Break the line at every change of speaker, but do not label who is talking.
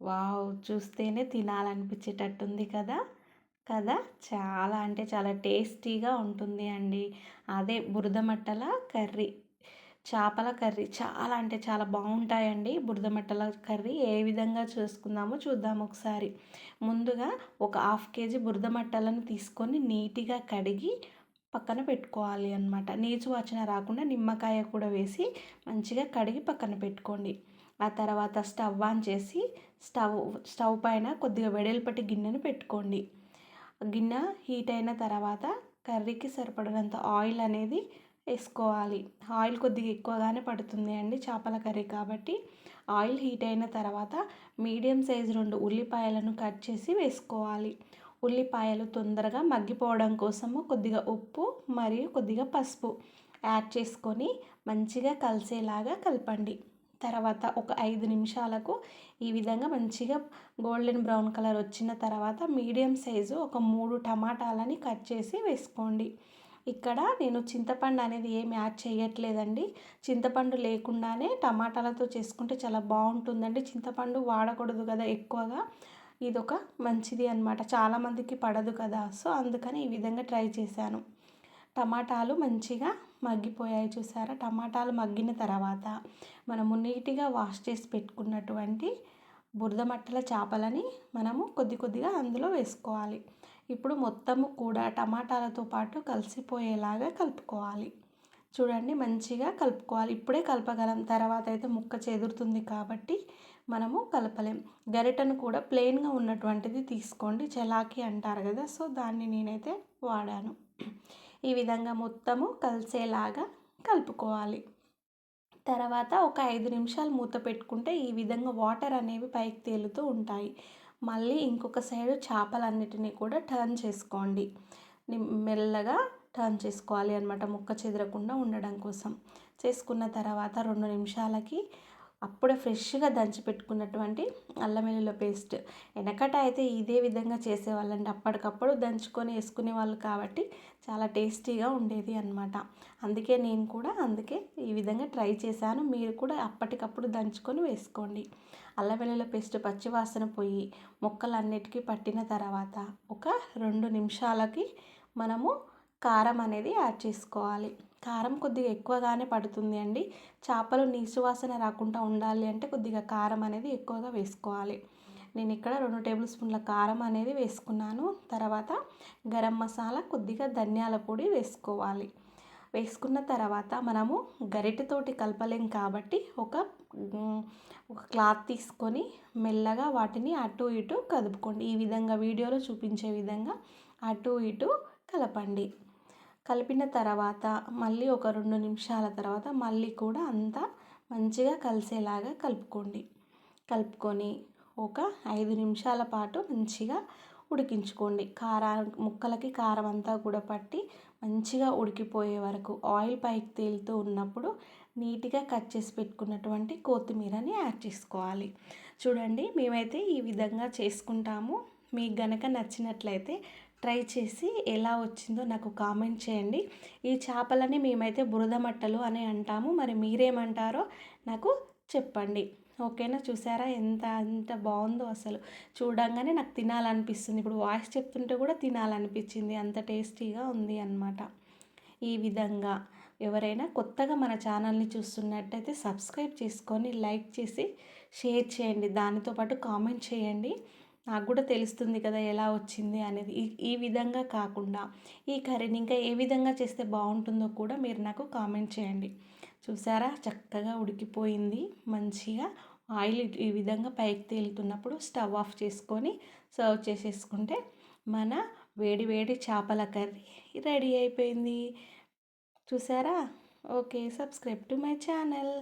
Wow! చూస్తేనే తినాలనిపించేటట్టుంది కదా? కదా? చాలా అంటే చాలా టేస్టీగా ఉంటుంది అండి. అదే బురద మట్టల కర్రీ. చేపల కర్రీ చాలా అంటే చాలా బాగుంటాయండి. బురద మట్టల కర్రీ ఏ విధంగా చేసుకుందామో చూద్దాం ఒకసారి. ముందుగా ఒక హాఫ్ కేజీ బురద మట్టలను తీసుకొని నీట్గా కడిగి పక్కన పెట్టుకోవాలి అనమాట నీచు వచ్చిన రాకుండా నిమ్మకాయ కూడా వేసి మంచిగా కడిగి పక్కన పెట్టుకోండి. ఆ తర్వాత స్టవ్ ఆన్ చేసి స్టవ్ స్టవ్ పైన కొద్దిగా వెడల్పటి గిన్నెను పెట్టుకోండి. గిన్నె హీట్ అయిన తర్వాత కర్రీకి సరిపడినంత ఆయిల్ అనేది వేసుకోవాలి. ఆయిల్ కొద్దిగా ఎక్కువగానే పడుతుంది అండి చేపల కర్రీ కాబట్టి. ఆయిల్ హీట్ అయిన తర్వాత మీడియం సైజు రెండు ఉల్లిపాయలను కట్ చేసి వేసుకోవాలి. ఉల్లిపాయలు తొందరగా మగ్గిపోవడం కోసము కొద్దిగా ఉప్పు మరియు కొద్దిగా పసుపు యాడ్ చేసుకొని మంచిగా కలిసేలాగా కలపండి. తర్వాత ఒక ఐదు నిమిషాలకు ఈ విధంగా మంచిగా గోల్డెన్ బ్రౌన్ కలర్ వచ్చిన తర్వాత మీడియం సైజు ఒక మూడు టమాటాలని కట్ చేసి వేసుకోండి. ఇక్కడ నేను చింతపండు అనేది ఏమి యాడ్ చేయట్లేదండి. చింతపండు లేకుండానే టమాటాలతో చేసుకుంటే చాలా బాగుంటుందండి. చింతపండు వాడకూడదు కదా ఎక్కువగా. ఇదొక మంచిది అనమాట చాలామందికి పడదు కదా. సో అందుకని ఈ విధంగా ట్రై చేశాను. టమాటాలు మంచిగా మగ్గిపోయాయి చూసారా? టమాటాలు మగ్గిన తర్వాత మనము నీట్గా వాష్ చేసి పెట్టుకున్నటువంటి బురద మట్టల చేపలని మనము కొద్ది కొద్దిగా అందులో వేసుకోవాలి. ఇప్పుడు మొత్తము కూడా టమాటాలతో పాటు కలిసిపోయేలాగా కలుపుకోవాలి. చూడండి మంచిగా కలుపుకోవాలి. ఇప్పుడే కలపగలం. తర్వాత అయితే ముక్క చెదురుతుంది కాబట్టి మనము కలపలేం. గరిటను కూడా ప్లెయిన్గా ఉన్నటువంటిది తీసుకోండి. చలాకి అంటారు కదా సో దాన్ని నేనైతే వాడాను. ఈ విధంగా మొత్తము కలిసేలాగా కలుపుకోవాలి. తర్వాత ఒక ఐదు నిమిషాలు మూత పెట్టుకుంటే ఈ విధంగా వాటర్ అనేవి పైకి తేలుతూ ఉంటాయి. మళ్ళీ ఇంకొక సైడ్ చేపలన్నిటినీ కూడా టర్న్ చేసుకోండి. మెల్లగా టర్న్ చేసుకోవాలి అనమాట ముక్క చెదరకుండా ఉండడం కోసం. చేసుకున్న తర్వాత రెండు నిమిషాలకి అప్పుడే ఫ్రెష్గా దంచి పెట్టుకున్నటువంటి అల్లం వెల్లుల్లి పేస్ట్. వెనకట అయితే ఇదే విధంగా చేసేవాళ్ళండి. అప్పటికప్పుడు దంచుకొని వేసుకునే వాళ్ళు కాబట్టి చాలా టేస్టీగా ఉండేది అనమాట అందుకే నేను కూడా అందుకే ఈ విధంగా ట్రై చేశాను. మీరు కూడా అప్పటికప్పుడు దంచుకొని వేసుకోండి. అల్లం వెల్లుల్లి పేస్ట్ పచ్చివాసన పోయి ముక్కలన్నిటికీ పట్టిన తర్వాత ఒక రెండు నిమిషాలకి మనము కారం అనేది యాడ్ చేసుకోవాలి. కారం కొద్దిగా ఎక్కువగానే పడుతుంది అండి. చేపలు నీసు వాసన రాకుండా ఉండాలి అంటే కొద్దిగా కారం అనేది ఎక్కువగా వేసుకోవాలి. నేను ఇక్కడ రెండు టేబుల్ స్పూన్ల కారం అనేది వేసుకున్నాను. తర్వాత గరం మసాలా కొద్దిగా ధనియాల పొడి వేసుకోవాలి. వేసుకున్న తర్వాత మనము గరిటెతోటి కలపలేం కాబట్టి ఒక ఒక క్లాత్ తీసుకొని మెల్లగా వాటిని అటు ఇటు కదుపుకోండి. ఈ విధంగా వీడియోలో చూపించే విధంగా అటు ఇటు కలపండి. కలిపిన తర్వాత మళ్ళీ ఒక రెండు నిమిషాల తర్వాత మళ్ళీ కూడా అంతా మంచిగా కలిసేలాగా కలుపుకోండి. కలుపుకొని ఒక ఐదు నిమిషాల పాటు మంచిగా ఉడికించుకోండి. కారం ముక్కలకి కారం అంతా కూడా పట్టి మంచిగా ఉడికిపోయే వరకు ఆయిల్ పైకి తేలుతూ ఉన్నప్పుడు నీట్గా కట్ చేసి పెట్టుకున్నటువంటి కొత్తిమీరని యాడ్ చేసుకోవాలి. చూడండి మేమైతే ఈ విధంగా చేసుకుంటాము. మీకు గనక నచ్చినట్లయితే ట్రై చేసి ఎలా వచ్చిందో నాకు కామెంట్ చేయండి. ఈ చేపలని మేమైతే బురద మట్టలు అని అంటాము. మరి మీరేమంటారో నాకు చెప్పండి. ఓకేనా? చూసారా? ఎంత ఎంత బాగుందో అసలు. చూడంగానే నాకు తినాలనిపిస్తుంది. ఇప్పుడు వాయిస్ చెప్తుంటే కూడా తినాలనిపించింది. అంత టేస్టీగా ఉంది అనమాట ఈ విధంగా ఎవరైనా కొత్తగా మన ఛానల్ని చూస్తున్నట్టయితే సబ్స్క్రైబ్ చేసుకొని లైక్ చేసి షేర్ చేయండి. దానితో పాటు కామెంట్ చేయండి. నాకు కూడా తెలుస్తుంది కదా ఎలా వచ్చింది అనేది. ఈ విధంగా కాకుండా ఈ కర్రీని ఇంకా ఏ విధంగా చేస్తే బాగుంటుందో కూడా మీరు నాకు కామెంట్ చేయండి. చూసారా? చక్కగా ఉడికిపోయింది. మంచిగా ఆయిల్ ఈ విధంగా పైకి తేలుతున్నప్పుడు స్టవ్ ఆఫ్ చేసుకొని సర్వ్ చేసేసుకుంటే మన వేడి వేడి చేపల కర్రీ రెడీ అయిపోయింది. చూసారా? Okay subscribe to my channel.